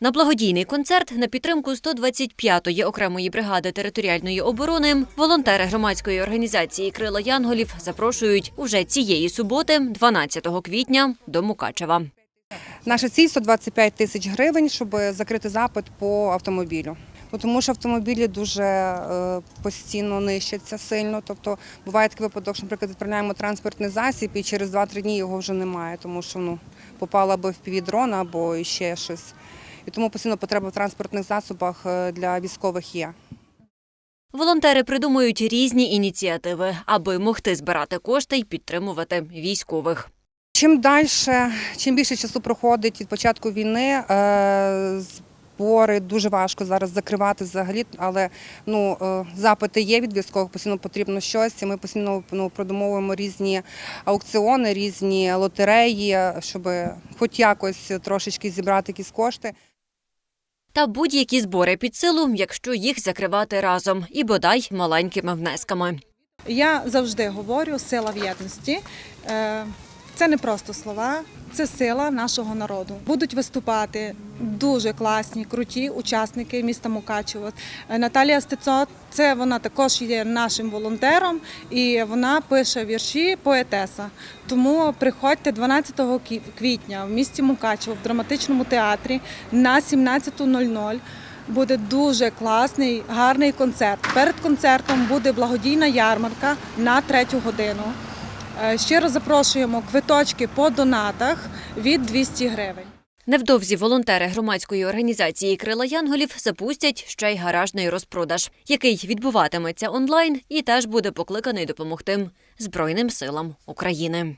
На благодійний концерт на підтримку 125-ї окремої бригади територіальної оборони волонтери громадської організації Крила Янголів запрошують уже цієї суботи, 12 квітня, до Мукачева. Наша ціль 125 тисяч гривень, щоб закрити запит по автомобілю. Тому що автомобілі дуже е, постійно нищаться сильно. Тобто буває такий випадок, що, наприклад, відправляємо транспортний засіб і через 2-3 дні його вже немає, тому що ну, попала або в дрон або ще щось. І тому постійно потреба в транспортних засобах е, для військових є. Волонтери придумують різні ініціативи, аби могти збирати кошти й підтримувати військових. Чим далі, чим більше часу проходить від початку війни, е, збори дуже важко зараз закривати взагалі, але ну, е, запити є від військових, постійно потрібно щось. І ми постійно ну, продумовуємо різні аукціони, різні лотереї, щоб хоч якось трошечки зібрати якісь кошти. Та будь-які збори під силу, якщо їх закривати разом, і бодай маленькими внесками. Я завжди говорю сила в єдності. Це не просто слова, це сила нашого народу. Будуть виступати дуже класні, круті учасники міста Мукачево. Наталія Стецо, це вона також є нашим волонтером, і вона пише вірші поетеса. Тому приходьте 12 квітня в місті Мукачево в драматичному театрі на 17.00. Буде дуже класний, гарний концерт. Перед концертом буде благодійна ярмарка на третю годину. Е, Щиро запрошуємо квиточки по донатах від 200 гривень. Невдовзі волонтери громадської організації Крила Янголів запустять ще й гаражний розпродаж, який відбуватиметься онлайн і теж буде покликаний допомогти Збройним силам України.